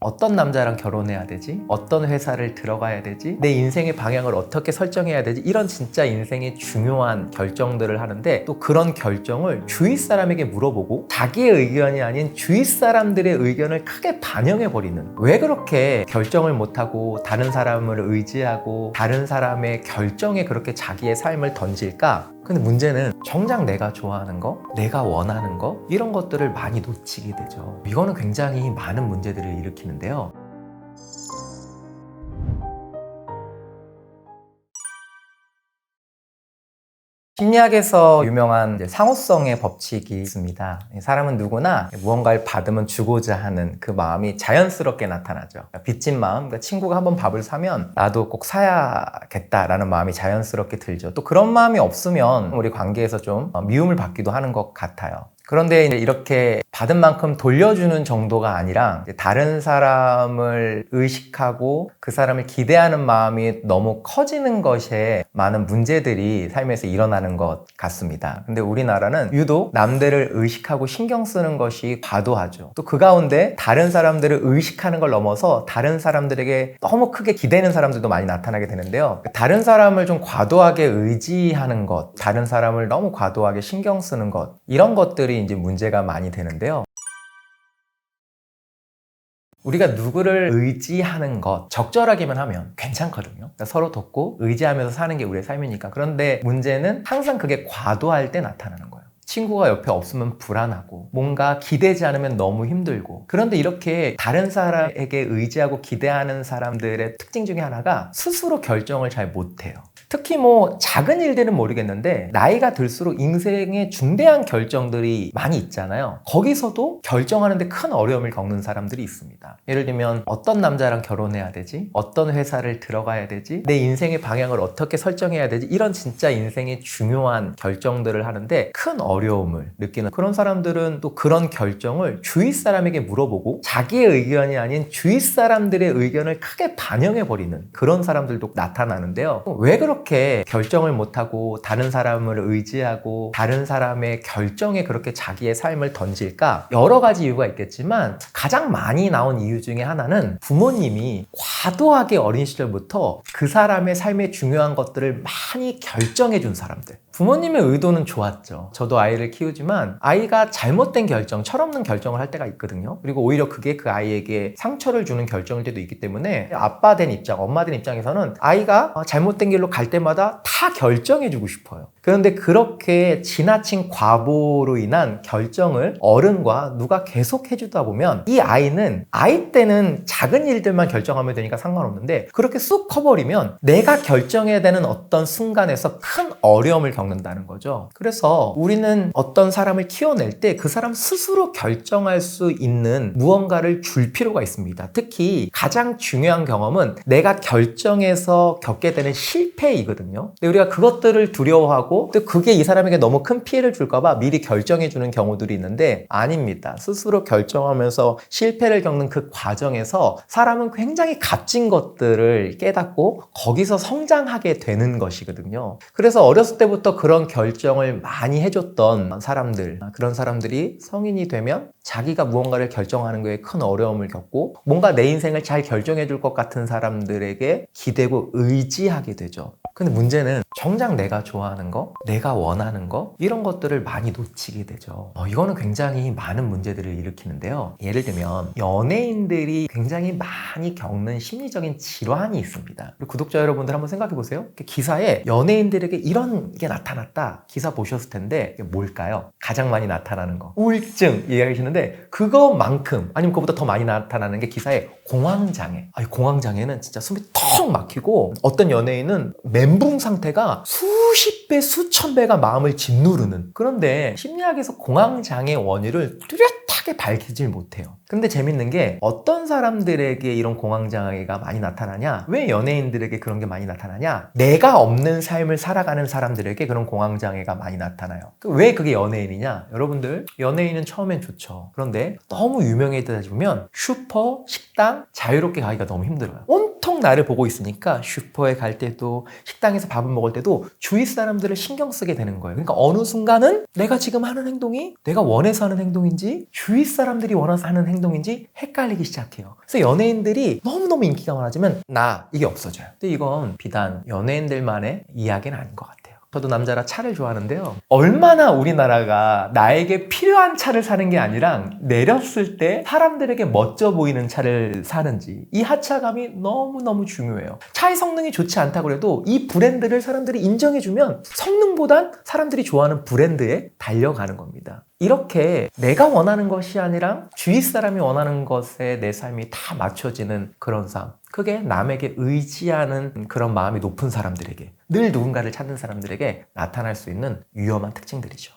어떤 남자랑 결혼해야 되지? 어떤 회사를 들어가야 되지? 내 인생의 방향을 어떻게 설정해야 되지? 이런 진짜 인생의 중요한 결정들을 하는데 또 그런 결정을 주위 사람에게 물어보고 자기의 의견이 아닌 주위 사람들의 의견을 크게 반영해버리는 왜 그렇게 결정을 못하고 다른 사람을 의지하고 다른 사람의 결정에 그렇게 자기의 삶을 던질까? 근데 문제는 정작 내가 좋아하는 거, 내가 원하는 거, 이런 것들을 많이 놓치게 되죠. 이거는 굉장히 많은 문제들을 일으키는데요. 심리학에서 유명한 상호성의 법칙이 있습니다. 사람은 누구나 무언가를 받으면 주고자 하는 그 마음이 자연스럽게 나타나죠. 그러니까 빚진 마음, 그러니까 친구가 한번 밥을 사면 나도 꼭 사야겠다라는 마음이 자연스럽게 들죠. 또 그런 마음이 없으면 우리 관계에서 좀 미움을 받기도 하는 것 같아요. 그런데 이렇게 받은 만큼 돌려주는 정도가 아니라 다른 사람을 의식하고 그 사람을 기대하는 마음이 너무 커지는 것에 많은 문제들이 삶에서 일어나는 것 같습니다. 근데 우리나라는 유독 남들을 의식하고 신경 쓰는 것이 과도하죠. 또 그 가운데 다른 사람들을 의식하는 걸 넘어서 다른 사람들에게 너무 크게 기대는 사람들도 많이 나타나게 되는데요. 다른 사람을 좀 과도하게 의지하는 것, 다른 사람을 너무 과도하게 신경 쓰는 것, 이런 것들이 이제 문제가 많이 되는데요. 우리가 누구를 의지하는 것 적절하게만 하면 괜찮거든요. 그러니까 서로 돕고 의지하면서 사는 게 우리의 삶이니까. 그런데 문제는 항상 그게 과도할 때 나타나는 거예요. 친구가 옆에 없으면 불안하고 뭔가 기대지 않으면 너무 힘들고 그런데 이렇게 다른 사람에게 의지하고 기대하는 사람들의 특징 중에 하나가 스스로 결정을 잘 못해요. 특히 뭐 작은 일들은 모르겠는데 나이가 들수록 인생에 중대한 결정들이 많이 있잖아요. 거기서도 결정하는데 큰 어려움을 겪는 사람들이 있습니다. 예를 들면 어떤 남자랑 결혼해야 되지? 어떤 회사를 들어가야 되지? 내 인생의 방향을 어떻게 설정해야 되지? 이런 진짜 인생의 중요한 결정들을 하는데 큰 어려움을 느끼는 그런 사람들은 또 그런 결정을 주위 사람에게 물어보고 자기의 의견이 아닌 주위 사람들의 의견을 크게 반영해 버리는 그런 사람들도 나타나는데요. 왜 그렇게 그렇게 결정을 못하고 다른 사람을 의지하고 다른 사람의 결정에 그렇게 자기의 삶을 던질까? 여러 가지 이유가 있겠지만 가장 많이 나온 이유 중에 하나는 부모님이 과도하게 어린 시절부터 그 사람의 삶의 중요한 것들을 많이 결정해 준 사람들. 부모님의 의도는 좋았죠. 저도 아이를 키우지만 아이가 잘못된 결정, 철없는 결정을 할 때가 있거든요. 그리고 오히려 그게 그 아이에게 상처를 주는 결정일 때도 있기 때문에 아빠 된 입장, 엄마 된 입장에서는 아이가 잘못된 길로 갈 때마다 다 결정해주고 싶어요. 그런데 그렇게 지나친 과보로 인한 결정을 어른과 누가 계속 해주다 보면 이 아이는 아이 때는 작은 일들만 결정하면 되니까 상관없는데 그렇게 쑥 커버리면 내가 결정해야 되는 어떤 순간에서 큰 어려움을 겪는다는 거죠. 그래서 우리는 어떤 사람을 키워낼 때 그 사람 스스로 결정할 수 있는 무언가를 줄 필요가 있습니다. 특히 가장 중요한 경험은 내가 결정해서 겪게 되는 실패이거든요. 근데 우리가 그것들을 두려워하고 또 그게 이 사람에게 너무 큰 피해를 줄까봐 미리 결정해 주는 경우들이 있는데 아닙니다. 스스로 결정하면서 실패를 겪는 그 과정에서 사람은 굉장히 값진 것들을 깨닫고 거기서 성장하게 되는 것이거든요. 그래서 어렸을 때부터 그런 결정을 많이 해줬던 사람들, 그런 사람들이 성인이 되면 자기가 무언가를 결정하는 거에 큰 어려움을 겪고 뭔가 내 인생을 잘 결정해 줄 것 같은 사람들에게 기대고 의지하게 되죠. 근데 문제는 정작 내가 좋아하는 거, 내가 원하는 거 이런 것들을 많이 놓치게 되죠. 어, 이거는 굉장히 많은 문제들을 일으키는데요. 예를 들면 연예인들이 굉장히 많이 겪는 심리적인 질환이 있습니다. 구독자 여러분들 한번 생각해 보세요. 기사에 연예인들에게 이런 게 나타났다. 기사 보셨을 텐데 뭘까요? 가장 많이 나타나는 거. 우울증 얘기하시는데 그거만큼 아니면 그보다 더 많이 나타나는 게 기사에 공황장애. 아니, 공황장애는 진짜 숨이 턱 막히고 어떤 연예인은 멘붕 상태가 수십 배, 수천 배가 마음을 짓누르는. 그런데 심리학에서 공황장애 원인을 뚜렷하게 밝히질 못해요. 근데 재밌는 게 어떤 사람들에게 이런 공황장애가 많이 나타나냐? 왜 연예인들에게 그런 게 많이 나타나냐? 내가 없는 삶을 살아가는 사람들에게 그런 공황장애가 많이 나타나요. 왜 그게 연예인이냐? 여러분들, 연예인은 처음엔 좋죠. 그런데 너무 유명해지다 보면 슈퍼, 식당, 자유롭게 가기가 너무 힘들어요. 온 통 톡톡 나를 보고 있으니까 슈퍼에 갈 때도 식당에서 밥을 먹을 때도 주위 사람들을 신경 쓰게 되는 거예요. 그러니까 어느 순간은 내가 지금 하는 행동이 내가 원해서 하는 행동인지 주위 사람들이 원해서 하는 행동인지 헷갈리기 시작해요. 그래서 연예인들이 너무너무 인기가 많아지면 나 이게 없어져요. 근데 이건 비단 연예인들만의 이야기는 아닌 것 같아요. 저도 남자라 차를 좋아하는데요. 얼마나 우리나라가 나에게 필요한 차를 사는 게 아니라 내렸을 때 사람들에게 멋져 보이는 차를 사는지 이 하차감이 너무너무 중요해요. 차의 성능이 좋지 않다고 해도 이 브랜드를 사람들이 인정해주면 성능보단 사람들이 좋아하는 브랜드에 달려가는 겁니다. 이렇게 내가 원하는 것이 아니라 주위 사람이 원하는 것에 내 삶이 다 맞춰지는 그런 삶. 그게 남에게 의지하는 그런 마음이 높은 사람들에게 늘 누군가를 찾는 사람들에게 나타날 수 있는 위험한 특징들이죠.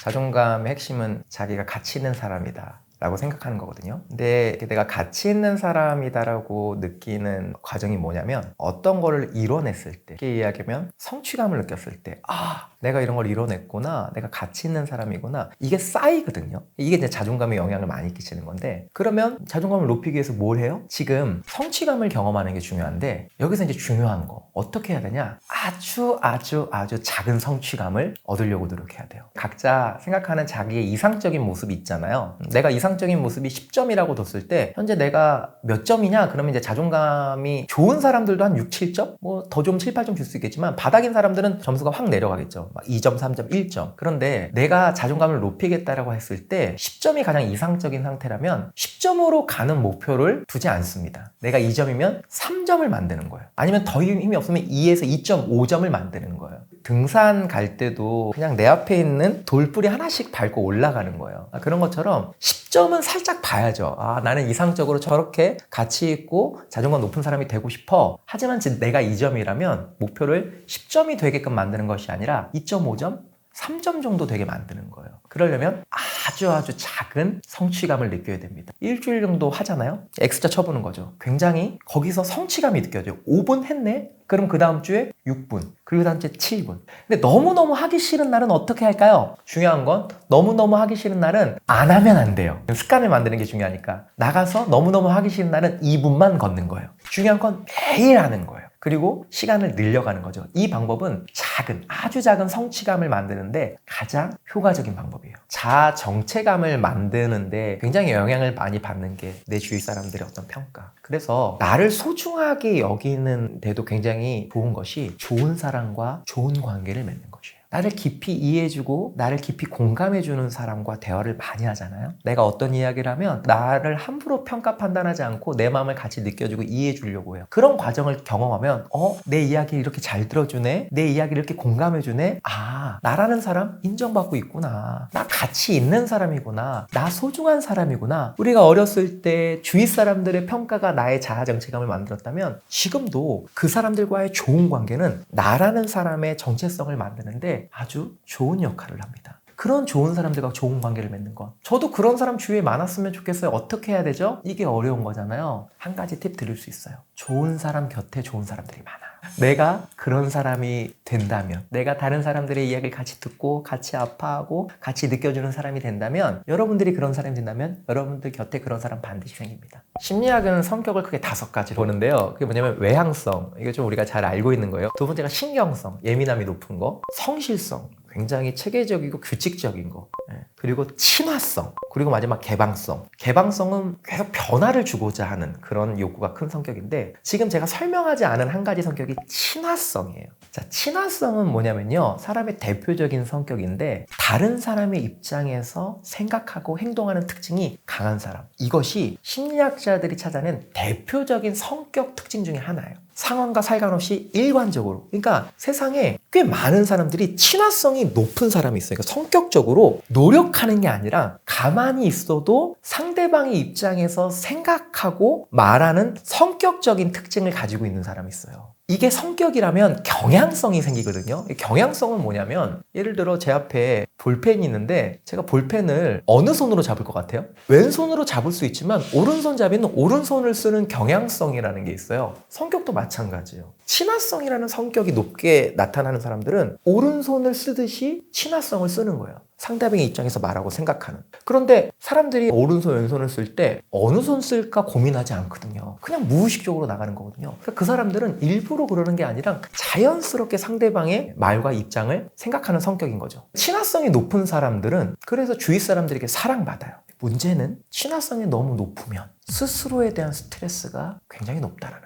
자존감의 핵심은 자기가 가치 있는 사람이다. 라고 생각하는 거거든요. 근데 내가 가치 있는 사람이다라고 느끼는 과정이 뭐냐면 어떤 거를 이뤄냈을 때, 쉽게 이야기하면 성취감을 느꼈을 때, 아, 내가 이런 걸 이뤄냈구나. 내가 가치 있는 사람이구나. 이게 쌓이거든요. 이게 이제 자존감에 영향을 많이 끼치는 건데 그러면 자존감을 높이기 위해서 뭘 해요? 지금 성취감을 경험하는 게 중요한데 여기서 이제 중요한 거 어떻게 해야 되냐? 아주 아주 아주 작은 성취감을 얻으려고 노력해야 돼요. 각자 생각하는 자기의 이상적인 모습이 있잖아요. 내가 이상적인 모습이 10점이라고 뒀을 때 현재 내가 몇 점이냐? 그러면 이제 자존감이 좋은 사람들도 한 6, 7점? 뭐 더 좀 7, 8점 줄 수 있겠지만 바닥인 사람들은 점수가 확 내려가겠죠. 막 2점, 3점, 1점. 그런데 내가 자존감을 높이겠다라고 했을 때 10점이 가장 이상적인 상태라면 10점으로 가는 목표를 두지 않습니다. 내가 2점이면 3점을 만드는 거예요. 아니면 더 힘이 없으면 2에서 2.5점을 만드는 거예요. 등산 갈 때도 그냥 내 앞에 있는 돌뿌리 하나씩 밟고 올라가는 거예요. 아, 그런 것처럼 10점은 살짝 봐야죠. 아, 나는 이상적으로 저렇게 가치 있고 자존감 높은 사람이 되고 싶어. 하지만 내가 2점이라면 목표를 10점이 되게끔 만드는 것이 아니라 2.5점? 3점 정도 되게 만드는 거예요. 그러려면 아주 아주 작은 성취감을 느껴야 됩니다. 일주일 정도 하잖아요? X자 쳐보는 거죠. 굉장히 거기서 성취감이 느껴져요. 5분 했네? 그럼 그 다음 주에 6분, 그리고 그 다음 주에 7분. 근데 너무너무 하기 싫은 날은 어떻게 할까요? 중요한 건 너무너무 하기 싫은 날은 안 하면 안 돼요. 습관을 만드는 게 중요하니까. 나가서 너무너무 하기 싫은 날은 2분만 걷는 거예요. 중요한 건 매일 하는 거예요. 그리고 시간을 늘려가는 거죠. 이 방법은 작은, 아주 작은 성취감을 만드는데 가장 효과적인 방법이에요. 자아 정체감을 만드는데 굉장히 영향을 많이 받는 게 내 주위 사람들의 어떤 평가. 그래서 나를 소중하게 여기는 데도 굉장히 좋은 것이 좋은 사람과 좋은 관계를 맺는 것이에요. 나를 깊이 이해해주고 나를 깊이 공감해주는 사람과 대화를 많이 하잖아요. 내가 어떤 이야기를 하면 나를 함부로 평가 판단하지 않고 내 마음을 같이 느껴주고 이해해주려고 해요. 그런 과정을 경험하면 어? 내 이야기를 이렇게 잘 들어주네? 내 이야기를 이렇게 공감해주네? 아 나라는 사람 인정받고 있구나. 나 가치 있는 사람이구나. 나 소중한 사람이구나. 우리가 어렸을 때 주위 사람들의 평가가 나의 자아 정체감을 만들었다면 지금도 그 사람들과의 좋은 관계는 나라는 사람의 정체성을 만드는데 아주 좋은 역할을 합니다. 그런 좋은 사람들과 좋은 관계를 맺는 것. 저도 그런 사람 주위에 많았으면 좋겠어요. 어떻게 해야 되죠? 이게 어려운 거잖아요. 한 가지 팁 드릴 수 있어요. 좋은 사람 곁에 좋은 사람들이 많아. 내가 그런 사람이 된다면, 내가 다른 사람들의 이야기를 같이 듣고, 같이 아파하고, 같이 느껴주는 사람이 된다면, 여러분들이 그런 사람이 된다면, 여러분들 곁에 그런 사람 반드시 생깁니다. 심리학은 성격을 크게 다섯 가지로 보는데요. 그게 뭐냐면 외향성, 이게 좀 우리가 잘 알고 있는 거예요. 두 번째가 신경성, 예민함이 높은 거, 성실성, 굉장히 체계적이고 규칙적인 거. 예. 그리고 친화성. 그리고 마지막 개방성. 개방성은 계속 변화를 주고자 하는 그런 욕구가 큰 성격인데 지금 제가 설명하지 않은 한 가지 성격이 친화성이에요. 자, 친화성은 뭐냐면요. 사람의 대표적인 성격인데 다른 사람의 입장에서 생각하고 행동하는 특징이 강한 사람. 이것이 심리학자들이 찾아낸 대표적인 성격 특징 중에 하나예요. 상황과 상관없이 일관적으로. 그러니까 세상에 꽤 많은 사람들이 친화성이 높은 사람이 있어요. 그러니까 성격적으로 노력하는 게 아니라 가만히 있어도 상대방의 입장에서 생각하고 말하는 성격적인 특징을 가지고 있는 사람이 있어요. 이게 성격이라면 경향성이 생기거든요. 경향성은 뭐냐면 예를 들어 제 앞에 볼펜이 있는데 제가 볼펜을 어느 손으로 잡을 것 같아요? 왼손으로 잡을 수 있지만 오른손잡이는 오른손을 쓰는 경향성이라는 게 있어요. 성격도 마찬가지예요. 친화성이라는 성격이 높게 나타나는 사람들은 오른손을 쓰듯이 친화성을 쓰는 거예요. 상대방의 입장에서 말하고 생각하는. 그런데 사람들이 오른손 왼손을 쓸 때 어느 손 쓸까 고민하지 않거든요. 그냥 무의식적으로 나가는 거거든요. 그러니까 그 사람들은 일부러 그러는 게 아니라 자연스럽게 상대방의 말과 입장을 생각하는 성격인 거죠. 친화성이 높은 사람들은 그래서 주위 사람들에게 사랑받아요. 문제는 친화성이 너무 높으면 스스로에 대한 스트레스가 굉장히 높다는.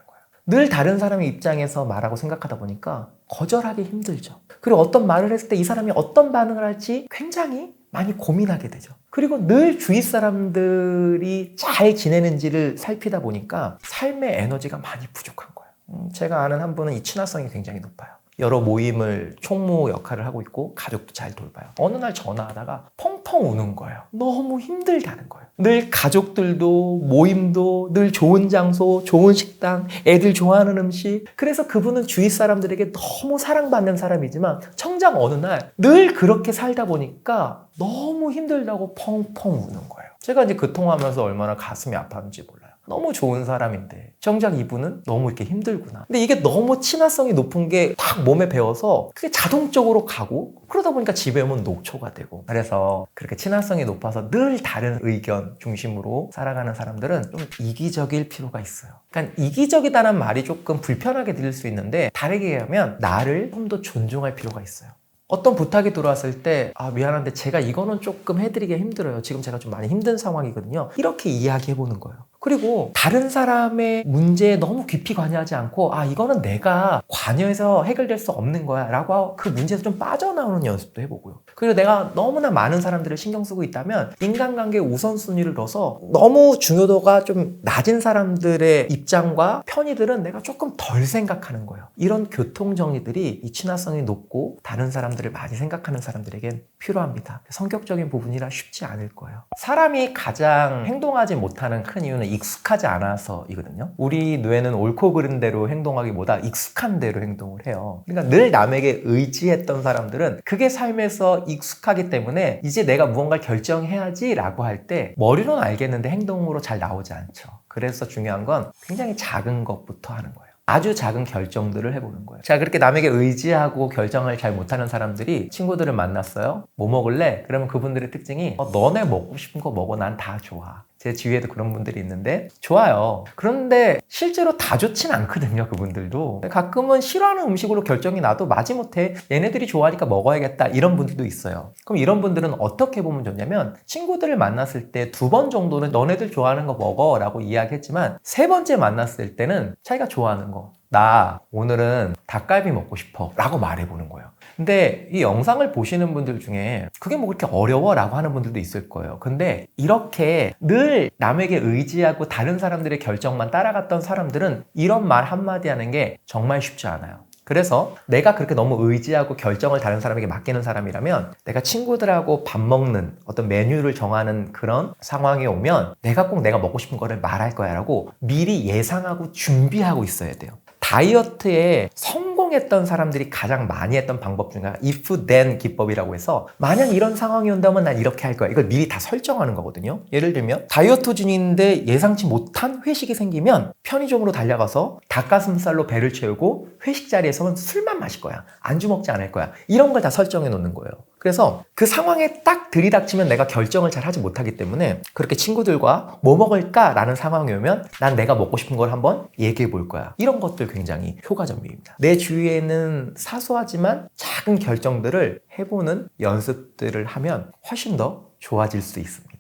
늘 다른 사람의 입장에서 말하고 생각하다 보니까 거절하기 힘들죠. 그리고 어떤 말을 했을 때 이 사람이 어떤 반응을 할지 굉장히 많이 고민하게 되죠. 그리고 늘 주위 사람들이 잘 지내는지를 살피다 보니까 삶의 에너지가 많이 부족한 거예요. 음, 제가 아는 한 분은 이 친화성이 굉장히 높아요. 여러 모임을 총무 역할을 하고 있고 가족도 잘 돌봐요. 어느 날 전화하다가 펑펑 우는 거예요. 너무 힘들다는 거예요. 늘 가족들도 모임도 늘 좋은 장소, 좋은 식당, 애들 좋아하는 음식. 그래서 그분은 주위 사람들에게 너무 사랑받는 사람이지만 청장 어느 날 늘 그렇게 살다 보니까 너무 힘들다고 펑펑 우는 거예요. 제가 이제 그 통화하면서 얼마나 가슴이 아팠는지 몰라요. 너무 좋은 사람인데 정작 이분은 너무 이렇게 힘들구나. 근데 이게 너무 친화성이 높은 게 딱 몸에 배어서 그게 자동적으로 가고 그러다 보니까 집에 오면 녹초가 되고 그래서 그렇게 친화성이 높아서 늘 다른 의견 중심으로 살아가는 사람들은 좀 이기적일 필요가 있어요. 그러니까 이기적이다는 말이 조금 불편하게 들릴 수 있는데 다르게 얘기하면 나를 좀 더 존중할 필요가 있어요. 어떤 부탁이 들어왔을 때, 아, 미안한데 제가 이거는 조금 해드리기 힘들어요. 지금 제가 좀 많이 힘든 상황이거든요. 이렇게 이야기해보는 거예요. 그리고 다른 사람의 문제에 너무 깊이 관여하지 않고, 아, 이거는 내가 관여해서 해결될 수 없는 거야. 라고 그 문제에서 좀 빠져나오는 연습도 해보고요. 그리고 내가 너무나 많은 사람들을 신경 쓰고 있다면, 인간관계 우선순위를 넣어서 너무 중요도가 좀 낮은 사람들의 입장과 편의들은 내가 조금 덜 생각하는 거예요. 이런 교통정리들이 이 친화성이 높고 다른 사람들을 많이 생각하는 사람들에겐 필요합니다. 성격적인 부분이라 쉽지 않을 거예요. 사람이 가장 행동하지 못하는 큰 이유는 익숙하지 않아서이거든요. 우리 뇌는 옳고 그른 대로 행동하기보다 익숙한 대로 행동을 해요. 그러니까 늘 남에게 의지했던 사람들은 그게 삶에서 익숙하기 때문에 이제 내가 무언가를 결정해야지 라고 할 때 머리로는 알겠는데 행동으로 잘 나오지 않죠. 그래서 중요한 건 굉장히 작은 것부터 하는 거예요. 아주 작은 결정들을 해보는 거예요. 제가 그렇게 남에게 의지하고 결정을 잘 못하는 사람들이 친구들을 만났어요. 뭐 먹을래? 그러면 그분들의 특징이 어, 너네 먹고 싶은 거 먹어. 난 다 좋아. 제 주위에도 그런 분들이 있는데 좋아요. 그런데 실제로 다 좋진 않거든요. 그분들도. 가끔은 싫어하는 음식으로 결정이 나도 마지못해 얘네들이 좋아하니까 먹어야겠다 이런 분들도 있어요. 그럼 이런 분들은 어떻게 보면 좋냐면 친구들을 만났을 때 두 번 정도는 너네들 좋아하는 거 먹어 라고 이야기했지만 세 번째 만났을 때는 자기가 좋아하는 거 나 오늘은 닭갈비 먹고 싶어 라고 말해보는 거예요. 근데 이 영상을 보시는 분들 중에 그게 뭐 그렇게 어려워 라고 하는 분들도 있을 거예요. 근데 이렇게 늘 남에게 의지하고 다른 사람들의 결정만 따라갔던 사람들은 이런 말 한마디 하는 게 정말 쉽지 않아요. 그래서 내가 그렇게 너무 의지하고 결정을 다른 사람에게 맡기는 사람이라면 내가 친구들하고 밥 먹는 어떤 메뉴를 정하는 그런 상황이 오면 내가 꼭 내가 먹고 싶은 거를 말할 거야 라고 미리 예상하고 준비하고 있어야 돼요. 다이어트에 성공했던 사람들이 가장 많이 했던 방법 중에 if then 기법이라고 해서 만약 이런 상황이 온다면 난 이렇게 할 거야. 이걸 미리 다 설정하는 거거든요. 예를 들면 다이어트 중인데 예상치 못한 회식이 생기면 편의점으로 달려가서 닭가슴살로 배를 채우고 회식 자리에서는 술만 마실 거야. 안주 먹지 않을 거야. 이런 걸 다 설정해 놓는 거예요 그래서 그 상황에 딱 들이닥치면 내가 결정을 잘 하지 못하기 때문에 그렇게 친구들과 뭐 먹을까 라는 상황이 오면 난 내가 먹고 싶은 걸 한번 얘기해 볼 거야. 이런 것들 굉장히 효과적입니다. 내 주위에는 사소하지만 작은 결정들을 해보는 연습들을 하면 훨씬 더 좋아질 수 있습니다.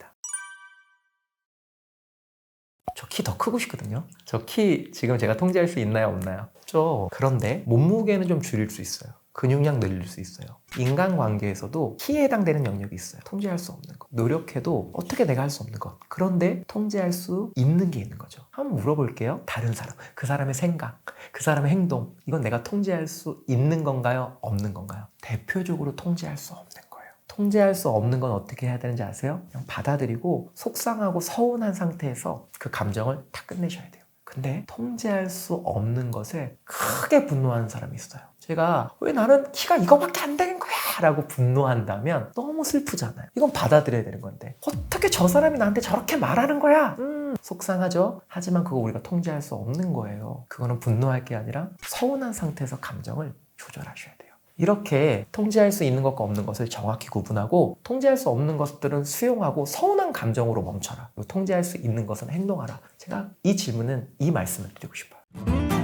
저 키 더 크고 싶거든요. 저 키 지금 제가 통제할 수 있나요, 없나요? 저 그런데 몸무게는 좀 줄일 수 있어요. 근육량 늘릴 수 있어요. 인간관계에서도 키에 해당되는 영역이 있어요. 통제할 수 없는 것. 노력해도 어떻게 내가 할 수 없는 것. 그런데 통제할 수 있는 게 있는 거죠. 한번 물어볼게요. 다른 사람. 그 사람의 생각, 그 사람의 행동. 이건 내가 통제할 수 있는 건가요? 없는 건가요? 대표적으로 통제할 수 없는 거예요. 통제할 수 없는 건 어떻게 해야 되는지 아세요? 그냥 받아들이고 속상하고 서운한 상태에서 그 감정을 다 끝내셔야 돼요. 근데 통제할 수 없는 것에 크게 분노하는 사람이 있어요. 제가 왜 나는 키가 이거밖에 안 되는 거야 라고 분노한다면 너무 슬프잖아요. 이건 받아들여야 되는 건데 어떻게 저 사람이 나한테 저렇게 말하는 거야? 음, 속상하죠? 하지만 그거 우리가 통제할 수 없는 거예요. 그거는 분노할 게 아니라 서운한 상태에서 감정을 조절하셔야 돼요. 이렇게 통제할 수 있는 것과 없는 것을 정확히 구분하고 통제할 수 없는 것들은 수용하고 서운한 감정으로 멈춰라. 통제할 수 있는 것은 행동하라. 제가 이 질문은 이 말씀을 드리고 싶어요.